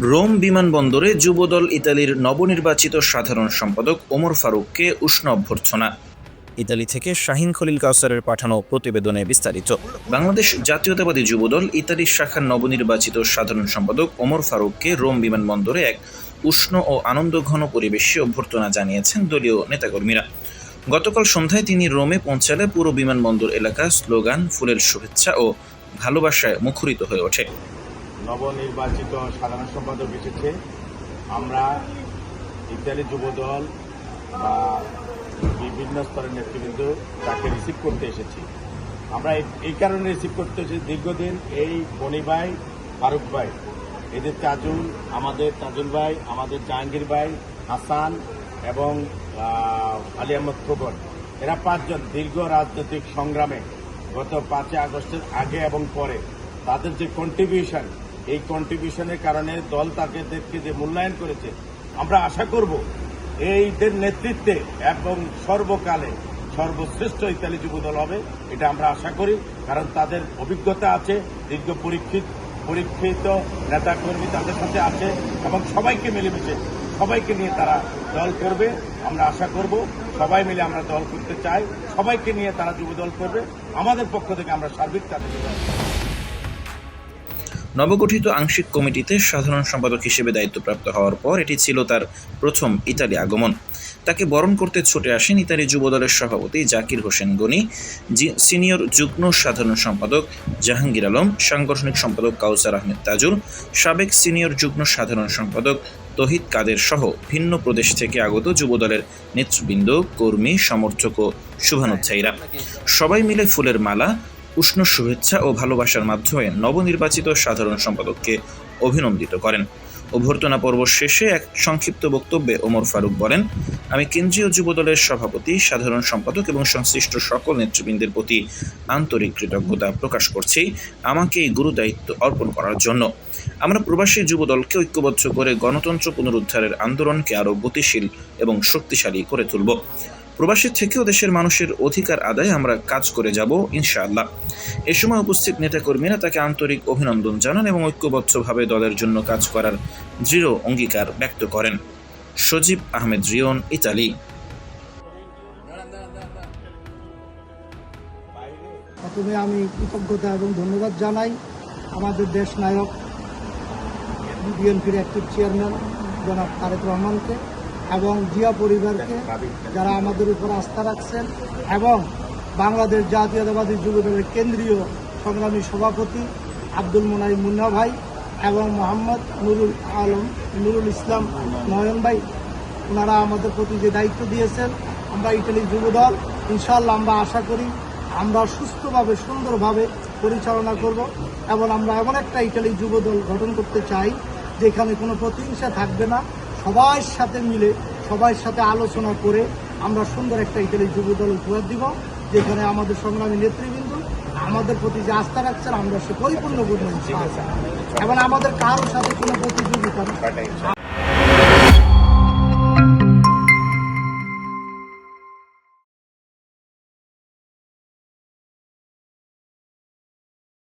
Rome বিমানবন্দরে যুবদল ইতালির নবনির্বাচিত সাধারণ সম্পাদক ওমর ফারুককে উষ্ণ অভ্যর্থনা। ইতালি থেকে শাহিন খলিল কাউসারের পাঠানো প্রতিবেদনে বিস্তারিত। বাংলাদেশ জাতীয়তাবাদী যুবদল ইতালির শাখার নবনির্বাচিত সাধারণ সম্পাদক ওমর ফারুককে রোম বিমানবন্দরে এক উষ্ণ ও আনন্দঘন পরিবেশে অভ্যর্থনা জানিয়েছেন দলীয় নেতাকর্মীরা। গতকাল সন্ধ্যায় তিনি রোমে পৌঁছালে পুরো বিমানবন্দর এলাকা স্লোগান ফুলের শুভেচ্ছা ও ভালোবাসায় মুখরিত হয়ে ওঠে। নবনির্বাচিত সাধারণ সম্পাদক এসেছে। আমরা ইতালি যুবদল বা বিভিন্ন স্তরের নেতৃবৃন্দ তাকে রিসিভ করতে এসেছি। আমরা এই- কারণে রিসিভ করতে এসেছি দীর্ঘদিন এই বনি ভাই, ফারুক ভাই, এদের তাজুল, আমাদের তাজুল ভাই, আমাদের জাহাঙ্গীর ভাই, হাসান এবং আলী আহমদ খোকন এরা পাঁচজন দীর্ঘ রাজনৈতিক সংগ্রামে গত পাঁচই আগস্টের আগে এবং পরে তাদের যে কন্ট্রিবিউশন এই কন্ট্রিবিউশনের কারণে দল তাদেরকে যে মূল্যায়ন করেছে। আমরা আশা করব এইদের নেতৃত্বে এবং সর্বকালে সর্বশ্রেষ্ঠ ইতালি যুব দল হবে, এটা আমরা আশা করি, কারণ তাদের অভিজ্ঞতা আছে, দীর্ঘ পরীক্ষিত পরীক্ষিত নেতাকর্মী তাদের সাথে আছে, এবং সবাইকে মিলেমিশে, সবাইকে নিয়ে তারা দল করবে, আমরা আশা করব, সবাই মিলে আমরা দল করতে চাই, সবাইকে নিয়ে তারা যুব দল করবে, আমাদের পক্ষ থেকে আমরা সার্বিক তাদের নবগঠিত আংশিক কমিটিতে সাধারণ সম্পাদক হিসেবে দায়িত্বপ্রাপ্ত হওয়ার পর এটি ছিল তার প্রথম ইতালি আগমন। তাকে বরণ করতে ছুটে আসেন ইতালি যুবদলের সভাপতি জাকির হোসেন গনি সিনিয়র যুগ্ম সাধারণ সম্পাদক জাহাঙ্গীর আলম, সাংগঠনিক সম্পাদক কাউসার আহমেদ তাজুল, সাবেক সিনিয়র যুগ্ম সাধারণ সম্পাদক তহিদ কাদের সহ ভিন্ন প্রদেশ থেকে আগত যুবদলের নেতৃবৃন্দ, কর্মী, সমর্থক ও শুভানুধ্যায়ীরা সবাই মিলে ফুলের মালা উষ্ণ শুভেচ্ছা ও ভালোবাসার মাধ্যমে নবনির্বাচিত সাধারণ সম্পাদককে অভিনন্দিত করেন। অভ্যর্থনা পর্ব শেষে এক সংক্ষিপ্ত বক্তব্যে ওমর ফারুক বলেন, আমি কেন্দ্রীয় যুবদলের সভাপতি, সাধারণ সম্পাদক এবং সংশ্লিষ্ট সকল নেতৃবৃন্দের প্রতি আন্তরিক কৃতজ্ঞতা প্রকাশ করছি আমাকে এই গুরু দায়িত্ব অর্পণ করার জন্য। আমরা প্রবাসী যুবদলকে ঐক্যবদ্ধ করে গণতন্ত্র পুনরুদ্ধারের আন্দোলনকে আরও গতিশীল এবং শক্তিশালী করে তুলব। প্রবাসী থেকেও দেশের মানুষের অধিকার আদায়ে আমরা কাজ করে যাব, ইনশাআল্লাহ। এ সময় উপস্থিত নেতাকর্মীরা তাকে আন্তরিক অভিনন্দন জানান এবং ঐক্যবদ্ধভাবে দলের জন্য কাজ করার দৃঢ় অঙ্গীকার ব্যক্ত করেন। সজীব আহমেদ রিয়ন, ইতালি। প্রথমে আমি কৃতজ্ঞতা এবং ধন্যবাদ জানাই আমাদের দেশ নায়ক বিএনপির অ্যাক্টিভ চেয়ারম্যান জনাব তারেক রহমানকে। এবং জিয়া পরিবারকে যারা আমাদের উপর আস্থা রাখছেন এবং বাংলাদেশ জাতীয়তাবাদী যুবদলের কেন্দ্রীয় সংগ্রামী সভাপতি আব্দুল মোনাই মুন্না ভাই এবং মোহাম্মদ নুরুল আলম, নুরুল ইসলাম নয়ন ভাই, ওনারা আমাদের প্রতি যে দায়িত্ব দিয়েছেন, আমরা ইটালি যুবদল ইনশাল্লাহ আমরা আশা করি আমরা সুস্থভাবে, সুন্দরভাবে পরিচালনা করব এবং আমরা এমন একটা ইটালি যুবদল গঠন করতে চাই যেখানে কোনো প্রতিহিংসা থাকবে না। সবার সাথে মিলে সবার সাথে আলোচনা করে আমরা সুন্দর একটা ইতালি যুব দল উপহার দিব, যেখানে আমাদের সংগ্রামী নেতৃবৃন্দ আমাদের প্রতি যে আস্থা রাখছেন, আমরা সে পরিপূর্ণ বুঝবেন এবং আমাদের কারোর সাথে কোনো প্রতিযোগিতা।